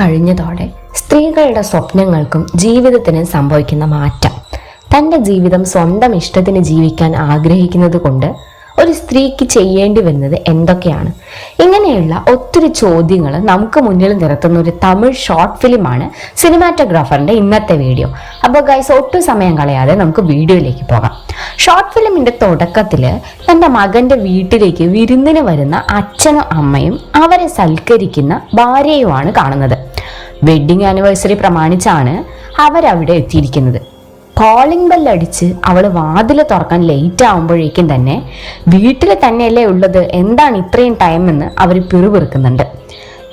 കഴിഞ്ഞതോടെ സ്ത്രീകളുടെ സ്വപ്നങ്ങൾക്കും ജീവിതത്തിനും സംഭവിക്കുന്ന മാറ്റം. തന്റെ ജീവിതം സ്വന്തം ഇഷ്ടത്തിന് ജീവിക്കാൻ ആഗ്രഹിക്കുന്നത് കൊണ്ട് ഒരു സ്ത്രീക്ക് ചെയ്യേണ്ടി വരുന്നത് എന്തൊക്കെയാണ്? ഇങ്ങനെയുള്ള ഒത്തിരി ചോദ്യങ്ങൾ നമുക്ക് മുന്നിൽ നിരത്തുന്ന ഒരു തമിഴ് ഷോർട്ട് ഫിലിമാണ് സിനിമാറ്റോഗ്രാഫറിന്റെ ഇന്നത്തെ വീഡിയോ അപ്പോൾ ഗൈസ് ഒട്ടും സമയം കളയാതെ നമുക്ക് വീഡിയോയിലേക്ക് പോകാം. ഷോർട്ട് ഫിലിമിന്റെ തുടക്കത്തിൽ തന്റെ മകന്റെ വീട്ടിലേക്ക് വിരുന്നിന് വരുന്ന അച്ഛനും അമ്മയും അവരെ സൽക്കരിക്കുന്ന ഭാര്യയുമാണ് കാണുന്നത്. വെഡിങ് ആനിവേഴ്സറി പ്രമാണിച്ചാണ് അവരവിടെ എത്തിയിരിക്കുന്നത്. കോളിംഗ് ബെൽ അടിച്ച് അവൾ വാതിൽ തുറക്കാൻ ലേറ്റ് ആവുമ്പോഴേക്കും തന്നെ വീട്ടിൽ തന്നെയല്ലേ ഉള്ളത്? എന്താണ് ഇത്രയും ടൈം എന്ന് അവർ പിറുപിറുക്കുന്നുണ്ട്.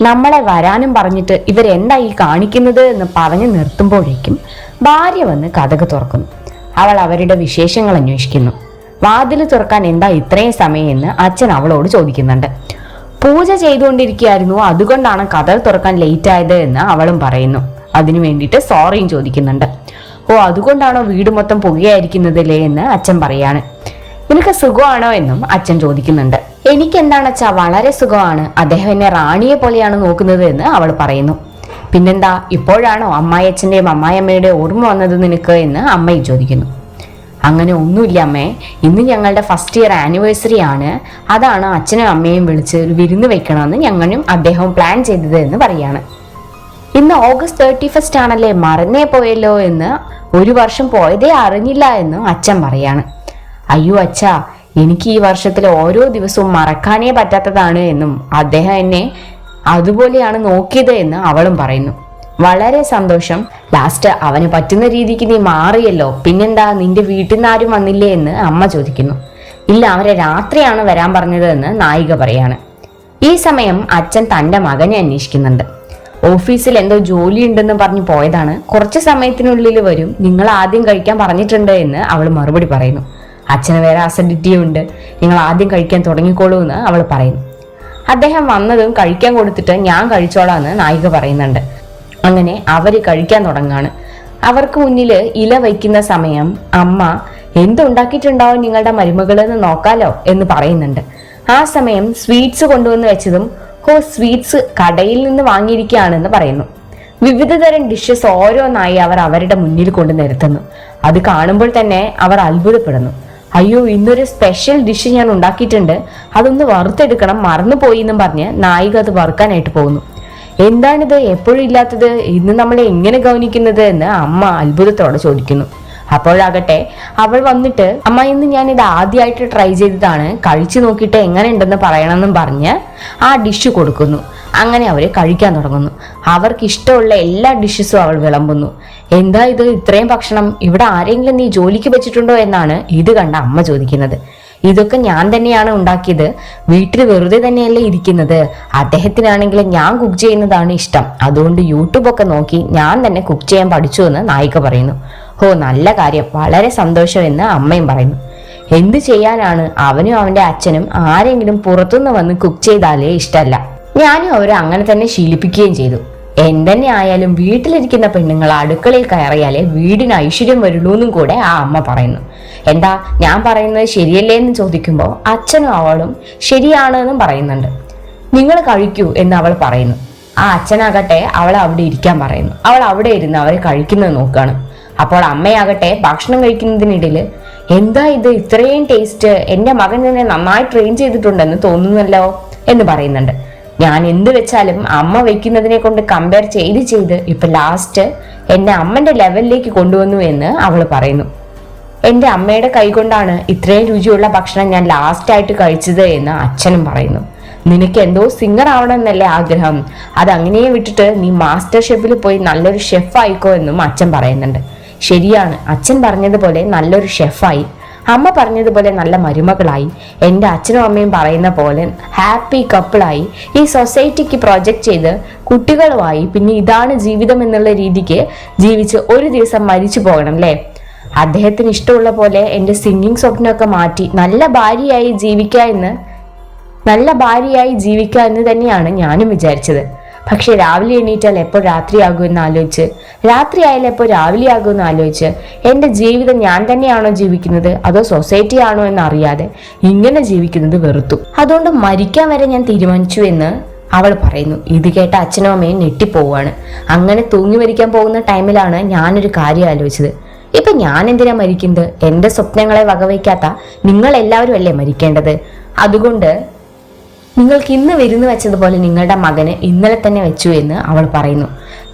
നമ്മളെ വരാനും പറഞ്ഞിട്ട് ഇവരെന്താ ഈ കാണിക്കുന്നത് എന്ന് പറഞ്ഞു നിർത്തുമ്പോഴേക്കും ഭാര്യ വന്ന് കഥക് തുറക്കുന്നു. അവൾ അവരുടെ വിശേഷങ്ങൾ അന്വേഷിക്കുന്നു. വാതിൽ തുറക്കാൻ എന്താ ഇത്രയും സമയം എന്ന് അച്ഛൻ അവളോട് ചോദിക്കുന്നുണ്ട്. പൂജ ചെയ്തുകൊണ്ടിരിക്കുകയായിരുന്നു. അതുകൊണ്ടാണ് കഥ തുറക്കാൻ ലേറ്റ് ആയത് എന്ന് അവളും പറയുന്നു. അതിനു വേണ്ടിയിട്ട് സോറിയും ചോദിക്കുന്നുണ്ട്. ഓ അതുകൊണ്ടാണോ വീട് മൊത്തം പുകയായിരിക്കുന്നതല്ലേ എന്ന് അച്ഛൻ പറയാണ്. നിനക്ക് സുഖമാണോ? എന്നും അച്ഛൻ ചോദിക്കുന്നുണ്ട്. എനിക്ക് എന്താണ് അച്ഛാ? വളരെ സുഖമാണ്. അദ്ദേഹം എന്നെ റാണിയെ പോലെയാണ് നോക്കുന്നത് എന്ന് അവൾ പറയുന്നു. പിന്നെന്താ? ഇപ്പോഴാണോ അമ്മായിയച്ഛന്റെയും അമ്മായിയമ്മയുടെയും ഓർമ്മ വന്നത് നിനക്ക്? എന്ന് അമ്മയും ചോദിക്കുന്നു. അങ്ങനെ ഒന്നുമില്ല അമ്മേ. ഇന്ന് ഞങ്ങളുടെ ഫസ്റ്റ് ഇയർ ആനിവേഴ്സറി ആണ്. അതാണ് അച്ഛനും അമ്മയും വിളിച്ച് ഒരു വിരുന്ന് വെക്കണമെന്ന് ഞങ്ങളും അദ്ദേഹവും പ്ലാൻ ചെയ്തത് എന്ന് പറയാണ്. ഇന്ന് ഓഗസ്റ്റ് തേർട്ടി ഫസ്റ്റ് ആണല്ലേ മറന്നേ പോയല്ലോ എന്ന് ഒരു വർഷം പോയതേ അറിഞ്ഞില്ല എന്നും അച്ഛൻ പറയാണ്. അയ്യോ അച്ഛാ എനിക്ക് ഈ വർഷത്തിലെ ഓരോ ദിവസവും മറക്കാനേ പറ്റാത്തതാണ് എന്നും അദ്ദേഹം എന്നെ അതുപോലെയാണ് നോക്കിയത് എന്ന് അവളും പറയുന്നു. വളരെ സന്തോഷം. ലാസ്റ്റ് അവന് പറ്റുന്ന രീതിക്ക് നീ മാറിയല്ലോ. പിന്നെന്താ? നിന്റെ വീട്ടിൽ നിന്ന് ആരും വന്നില്ലേ എന്ന് അമ്മ ചോദിക്കുന്നു. ഇല്ല അവരെ രാത്രിയാണ് വരാൻ പറഞ്ഞത് എന്ന് നായിക പറയാണ്. ഈ സമയം അച്ഛൻ തന്റെ മകനെ അന്വേഷിക്കുന്നുണ്ട്. ഓഫീസിൽ എന്തോ ജോലി ഉണ്ടെന്ന് പറഞ്ഞ് പോയതാണ്. കുറച്ച് സമയത്തിനുള്ളിൽ വരും. നിങ്ങൾ ആദ്യം കഴിക്കാൻ പറഞ്ഞിട്ടുണ്ട് എന്ന് അവൾ മറുപടി പറയുന്നു. അച്ഛന് വേറെ അസിഡിറ്റിയും ഉണ്ട്. നിങ്ങൾ ആദ്യം കഴിക്കാൻ തുടങ്ങിക്കോളൂ എന്ന് അവൾ പറയുന്നു. അദ്ദേഹം വന്നതും കഴിക്കാൻ കൊടുത്തിട്ട് ഞാൻ കഴിച്ചോളാം എന്ന് നായിക പറയുന്നുണ്ട്. അങ്ങനെ അവർ കഴിക്കാൻ തുടങ്ങാണ്. അവർക്ക് മുന്നിൽ ഇല വയ്ക്കുന്ന സമയം അമ്മ എന്തുണ്ടാക്കിയിട്ടുണ്ടാവും നിങ്ങളുടെ മരുമകൾ എന്ന് നോക്കാലോ എന്ന് പറയുന്നുണ്ട്. ആ സമയം സ്വീറ്റ്സ് കൊണ്ടുവന്ന് വെച്ചതും ഹോ സ്വീറ്റ്സ് കടയിൽ നിന്ന് വാങ്ങിയിരിക്കുകയാണെന്ന് പറയുന്നു. വിവിധ തരം ഡിഷസ് ഓരോന്നായി അവർ അവരുടെ മുന്നിൽ കൊണ്ട് നിരത്തുന്നു. അത് കാണുമ്പോൾ തന്നെ അവർ അത്ഭുതപ്പെടുന്നു. അയ്യോ ഇന്നൊരു സ്പെഷ്യൽ ഡിഷ് ഞാൻ ഉണ്ടാക്കിയിട്ടുണ്ട്. അതൊന്ന് വറുത്തെടുക്കണം മറന്നുപോയി എന്നും പറഞ്ഞ് നായിക അത് വറുക്കാനായിട്ട് പോകുന്നു. എന്താണിത്? എപ്പോഴും ഇല്ലാത്തത്? ഇന്ന് നമ്മളെ എങ്ങനെ ഗൗനിക്കുന്നത് എന്ന് അമ്മ അത്ഭുതത്തോടെ ചോദിക്കുന്നു. അപ്പോഴാകട്ടെ അവൾ വന്നിട്ട് അമ്മ ഇന്ന് ഞാൻ ഇത് ആദ്യമായിട്ട് ട്രൈ ചെയ്തതാണ്. കഴിച്ചു നോക്കിയിട്ട് എങ്ങനെ ഉണ്ടെന്ന് പറയണമെന്നും പറഞ്ഞ് ആ ഡിഷ് കൊടുക്കുന്നു. അങ്ങനെ അവർ കഴിക്കാൻ തുടങ്ങുന്നു. അവർക്ക് ഇഷ്ടമുള്ള എല്ലാ ഡിഷസും അവൾ വിളമ്പുന്നു. എന്താ ഇത്? ഇത്രയും ഭക്ഷണം ഇവിടെ ആരെങ്കിലും നീ ജോലിക്ക് വെച്ചിട്ടുണ്ടോ എന്നാണ് ഇത് കണ്ട അമ്മ ചോദിക്കുന്നത്. ഇതൊക്കെ ഞാൻ തന്നെയാണ് ഉണ്ടാക്കിയത്. വീട്ടിൽ വെറുതെ തന്നെയല്ലേ ഇരിക്കുന്നത്. അദ്ദേഹത്തിനാണെങ്കിൽ ഞാൻ കുക്ക് ചെയ്യുന്നതാണ് ഇഷ്ടം. അതുകൊണ്ട് യൂട്യൂബ് ഒക്കെ നോക്കി ഞാൻ തന്നെ കുക്ക് ചെയ്യാൻ പഠിച്ചു എന്ന് നായിക പറയുന്നു. ഹോ നല്ല കാര്യം. വളരെ സന്തോഷം എന്ന് അമ്മയും പറയുന്നു. എന്ത് ചെയ്യാനാണ്? അവനും അവന്റെ അച്ഛനും ആരെങ്കിലും പുറത്തുനിന്ന് വന്ന് കുക്ക് ചെയ്താലേ ഇഷ്ടമല്ല ഞാനും അവരെ അങ്ങനെ തന്നെ ശീലിപ്പിക്കുകയും ചെയ്തു. എന്തെന്നെ ആയാലും വീട്ടിലിരിക്കുന്ന പെണ്ണുങ്ങൾ അടുക്കളയിൽ കയറിയാലേ വീടിന് ഐശ്വര്യം വരുള്ളൂ എന്നും കൂടെ ആ അമ്മ പറയുന്നു. എന്താ ഞാൻ പറയുന്നത് ശരിയല്ലേ എന്ന് ചോദിക്കുമ്പോൾ അച്ഛനും അവളും ശരിയാണ് എന്നും പറയുന്നുണ്ട്. നിങ്ങൾ കഴിക്കൂ എന്ന് അവൾ പറയുന്നു. ആ അച്ഛനാകട്ടെ അവൾ അവിടെ ഇരിക്കാൻ പറയുന്നു. അവൾ അവിടെ ഇരുന്ന് അവരെ കഴിക്കുന്നത് നോക്കുകയാണ്. അപ്പോൾ അമ്മയാകട്ടെ ഭക്ഷണം കഴിക്കുന്നതിനിടയിൽ എന്താ ഇത് ഇത്രയും ടേസ്റ്റ് എന്റെ മകൻ നിന്നെ നന്നായി ട്രെയിൻ ചെയ്തിട്ടുണ്ടെന്ന് തോന്നുന്നല്ലോ? എന്ന് പറയുന്നുണ്ട്. ഞാൻ എന്ത് വെച്ചാലും അമ്മ വെക്കുന്നതിനെ കൊണ്ട് കമ്പയർ ചെയ്ത് ചെയ്ത് ഇപ്പൊ ലാസ്റ്റ് എന്നെ അമ്മന്റെ ലെവലിലേക്ക് കൊണ്ടുവന്നു എന്ന് അവൾ പറയുന്നു. എന്റെ അമ്മയുടെ കൈകൊണ്ടാണ് ഇത്രയും രുചിയുള്ള ഭക്ഷണം ഞാൻ ലാസ്റ്റ് ആയിട്ട് കഴിച്ചത് എന്ന് അച്ഛനും പറയുന്നു. നിനക്ക് എന്തോ സിംഗർ ആവണമെന്നല്ലേ ആഗ്രഹം. അത് അങ്ങനെയും വിട്ടിട്ട് നീ മാസ്റ്റർ ഷെഫിൽ പോയി നല്ലൊരു ഷെഫ് ആയിക്കോ എന്നും അച്ഛൻ പറയുന്നുണ്ട്. ശരിയാണ് അച്ഛൻ പറഞ്ഞതുപോലെ നല്ലൊരു ഷെഫായി അമ്മ പറഞ്ഞതുപോലെ നല്ല മരുമകളായി. എന്റെ അച്ഛനും അമ്മയും പറയുന്ന പോലെ ഹാപ്പി കപ്പിളായി ഈ സൊസൈറ്റിക്ക് പ്രൊജക്റ്റ് ചെയ്ത് കുട്ടികളുമായി പിന്നെ ഇതാണ് ജീവിതം എന്നുള്ള രീതിക്ക് ജീവിച്ച് ഒരു ദിവസം മരിച്ചു പോകണം അല്ലേ അദ്ദേഹത്തിന് ഇഷ്ടമുള്ള പോലെ എന്റെ സിംഗിങ് സ്വപ്നമൊക്കെ മാറ്റി നല്ല ഭാര്യയായി ജീവിക്കുക എന്ന് നല്ല ഭാര്യയായി ജീവിക്കുക എന്ന് തന്നെയാണ് ഞാനും വിചാരിച്ചത്. പക്ഷെ രാവിലെ എണീറ്റാൽ എപ്പോൾ രാത്രിയാകുമെന്ന് ആലോചിച്ച് രാത്രി ആയാലും എപ്പോൾ രാവിലെ ആകുമെന്ന് ആലോചിച്ച് എന്റെ ജീവിതം ഞാൻ തന്നെയാണോ ജീവിക്കുന്നത്? അതോ സൊസൈറ്റി ആണോ എന്ന് അറിയാതെ ഇങ്ങനെ ജീവിക്കുന്നത് വെറുത്തു. അതുകൊണ്ട് മരിക്കാൻ വരെ ഞാൻ തീരുമാനിച്ചു എന്ന് അവൾ പറയുന്നു. ഇത് കേട്ട അച്ഛനും അമ്മയും ഞെട്ടിപ്പോവാണ് അങ്ങനെ തൂങ്ങി മരിക്കാൻ പോകുന്ന ടൈമിലാണ് ഞാനൊരു കാര്യം ആലോചിച്ചത്. ഇപ്പൊ ഞാൻ എന്തിനാ മരിക്കുന്നത്? എന്റെ സ്വപ്നങ്ങളെ വകവയ്ക്കാത്ത നിങ്ങൾ എല്ലാവരും അല്ലേ മരിക്കേണ്ടത്? അതുകൊണ്ട് നിങ്ങൾക്ക് ഇന്ന് വിരുന്ന് വെച്ചതുപോലെ നിങ്ങളുടെ മകന് ഇന്നലെ തന്നെ വെച്ചു എന്ന് അവൾ പറയുന്നു.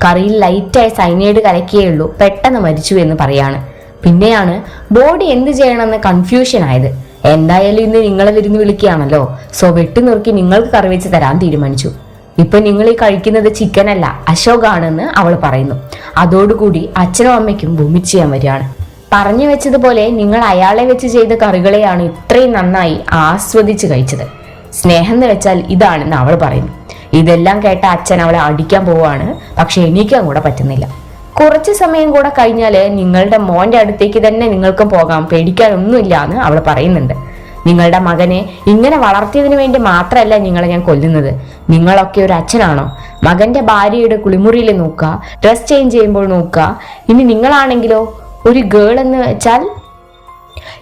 കറിയിൽ ലൈറ്റായ സൈനൈഡ് കലക്കിയേ ഉള്ളൂ പെട്ടെന്ന് മരിച്ചു എന്ന് പറയാണ്. പിന്നെയാണ് ബോഡി എന്ത് ചെയ്യണമെന്ന് കൺഫ്യൂഷൻ ആയത്. എന്തായാലും ഇന്ന് നിങ്ങളെ വിരുന്ന് വിളിക്കുകയാണല്ലോ. സോ വെട്ടി നുറുക്കി നിങ്ങൾക്ക് കറി വെച്ച് തരാൻ തീരുമാനിച്ചു. ഇപ്പൊ നിങ്ങൾ ഈ കഴിക്കുന്നത് ചിക്കൻ അല്ല അശോകാണെന്ന് അവൾ പറയുന്നു. അതോടുകൂടി അച്ഛനും അമ്മയ്ക്കും വൊമിറ്റ് ചെയ്യാൻ വരികയാണ്. പറഞ്ഞു വെച്ചതുപോലെ നിങ്ങൾ അയാളെ വെച്ച് ചെയ്ത കറികളെയാണ് ഇത്രയും നന്നായി ആസ്വദിച്ച് കഴിച്ചത്. സ്നേഹം എന്ന് വെച്ചാൽ ഇതാണെന്ന് അവൾ പറയുന്നു. ഇതെല്ലാം കേട്ട അച്ഛൻ അവളെ അടിക്കാൻ പോവാണ് പക്ഷെ എണീക്കാൻ കൂടെ പറ്റുന്നില്ല. കുറച്ച് സമയം കൂടെ കഴിഞ്ഞാൽ നിങ്ങളുടെ മോന്റെ അടുത്തേക്ക് തന്നെ നിങ്ങൾക്കും പോകാം പേടിക്കാനൊന്നുമില്ല എന്ന് അവൾ പറയുന്നുണ്ട്. നിങ്ങളുടെ മകനെ ഇങ്ങനെ വളർത്തിയതിനു വേണ്ടി മാത്രമല്ല നിങ്ങളെ ഞാൻ കൊല്ലുന്നത്. നിങ്ങളൊക്കെ ഒരു അച്ഛനാണോ? മകന്റെ ഭാര്യയുടെ കുളിമുറിയിൽ നോക്കുക ഡ്രസ് ചേഞ്ച് ചെയ്യുമ്പോൾ നോക്കുക. ഇനി നിങ്ങളാണെങ്കിലോ ഒരു ഗേൾ എന്ന് വെച്ചാൽ?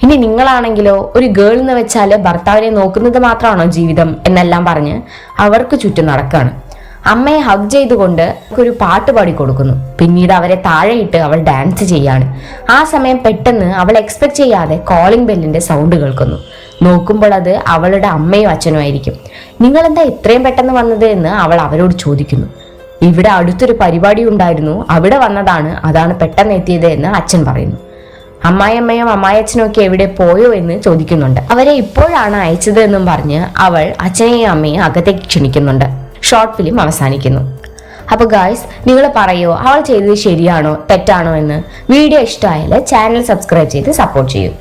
ഇനി നിങ്ങളാണെങ്കിലോ ഒരു ഗേൾ എന്ന് വെച്ചാൽ ഭർത്താവിനെ നോക്കുന്നത് മാത്രമാണോ ജീവിതം എന്നെല്ലാം പറഞ്ഞ് അവർക്ക് ചുറ്റും നടക്കുകയാണ് അമ്മയെ ഹഗ് ചെയ്തുകൊണ്ട് ഒരു പാട്ട് പാടി കൊടുക്കുന്നു. പിന്നീട് അവരെ താഴെയിട്ട് അവൾ ഡാൻസ് ചെയ്യാണ്. ആ സമയം പെട്ടെന്ന് അവൾ എക്സ്പെക്ട് ചെയ്യാതെ കോളിംഗ് ബെല്ലിന്റെ സൗണ്ട് കേൾക്കുന്നു. നോക്കുമ്പോൾ അത് അവളുടെ അമ്മയും അച്ഛനും ആയിരിക്കും. നിങ്ങൾ എന്താ ഇത്രയും പെട്ടെന്ന് വന്നത് എന്ന് അവൾ അവരോട് ചോദിക്കുന്നു. ഇവിടെ അടുത്തൊരു പരിപാടി ഉണ്ടായിരുന്നു. അവിടെ വന്നതാണ് അതാണ് പെട്ടെന്ന് എത്തിയത് എന്ന് അച്ഛൻ പറയുന്നു. അമ്മായിയമ്മയും അമ്മായച്ഛനും ഒക്കെ എവിടെ പോയോ എന്ന് ചോദിക്കുന്നുണ്ട്. അവരെ ഇപ്പോഴാണ് അയച്ചത് എന്നും പറഞ്ഞ് അവൾ അച്ഛനെയും അമ്മയും അകത്തേക്ക് ക്ഷണിക്കുന്നുണ്ട്. ഷോർട്ട് ഫിലിം അവസാനിക്കുന്നു. അപ്പോൾ ഗായ്സ് നിങ്ങൾ പറയോ അവൾ ചെയ്തത് ശരിയാണോ തെറ്റാണോ എന്ന്? വീഡിയോ ഇഷ്ടമായാൽ ചാനൽ സബ്സ്ക്രൈബ് ചെയ്ത് സപ്പോർട്ട് ചെയ്യൂ.